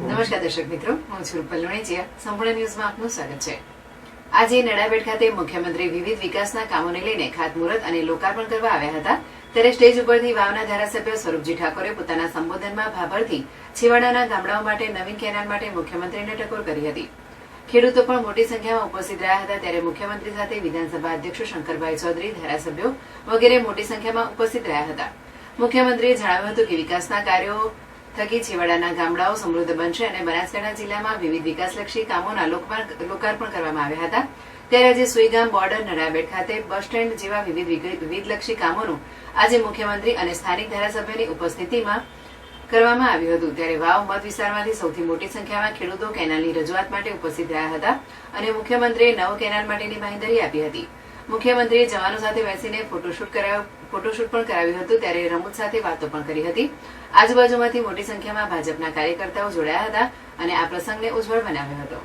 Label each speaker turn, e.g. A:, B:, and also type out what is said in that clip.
A: નમસ્કાર દર્શક મિત્રો, હું છું રૂપલ લુણીચિયા સંપૂર્ણ ન્યૂઝમાં આપનું સ્વાગત છે. આજે નડાબેટ ખાતે મુખ્યમંત્રી વિવિધ વિકાસના કામોને લઈને ખાતમુહૂર્ત અને લોકાર્પણ કરવા આવ્યા હતા, ત્યારે સ્ટેજ ઉપરથી વાવના ધારાસભ્ય સ્વરૂપજી ઠાકોરે પોતાના સંબોધનમાં ભાભરથી છેવાડાના ગામડાઓ માટે, નવીન કેનાલ માટે મુખ્યમંત્રીને ટકોર કરી હતી. ખેડૂતો પણ મોટી સંખ્યામાં ઉપસ્થિત રહ્યા હતા, ત્યારે મુખ્યમંત્રી સાથે વિધાનસભા અધ્યક્ષ શંકરભાઈ ચૌધરી, ધારાસભ્યો વગેરે મોટી સંખ્યામાં ઉપસ્થિત રહ્યા હતા. મુખ્યમંત્રીએ જણાવ્યું હતું કે વિકાસના કાર્યો થકી છેવાડાના ગામડાઓ સમૃદ્ધ બનશે અને બનાસકાંઠા જિલ્લામાં વિવિધ વિકાસલક્ષી કામોના લોકાર્પણ કરવામાં આવ્યા હતા. ત્યારે આજે સુઈગામ બોર્ડર નડાબેટ ખાતે બસ સ્ટેન્ડ જેવા વિવિધ વિવિધલક્ષી કામોનું આજે મુખ્યમંત્રી અને સ્થાનિક ધારાસભ્યની ઉપસ્થિતિમાં કરવામાં આવ્યું હતું. ત્યારે વાવ મત વિસ્તારમાંથી સૌથી મોટી સંખ્યામાં ખેડૂતો કેનાલની રજૂઆત માટે ઉપસ્થિત રહ્યા હતા અને મુખ્યમંત્રીએ નવ કેનાલ માટેની બાંહેધરી આપી હતી. મુખ્યમંત્રીએ જવાનો સાથે બેસીને ફોટોશૂટ કરાવ્યો ફોટોશૂટ પણ કરાવ્યું હતું ત્યારે રમૂજ સાથે વાતો પણ કરી હતી. આજુબાજુમાંથી મોટી સંખ્યામાં ભાજપના કાર્યકર્તાઓ જોડાયા હતા અને આ પ્રસંગને ઉજ્જવળ બનાવ્યો હતો.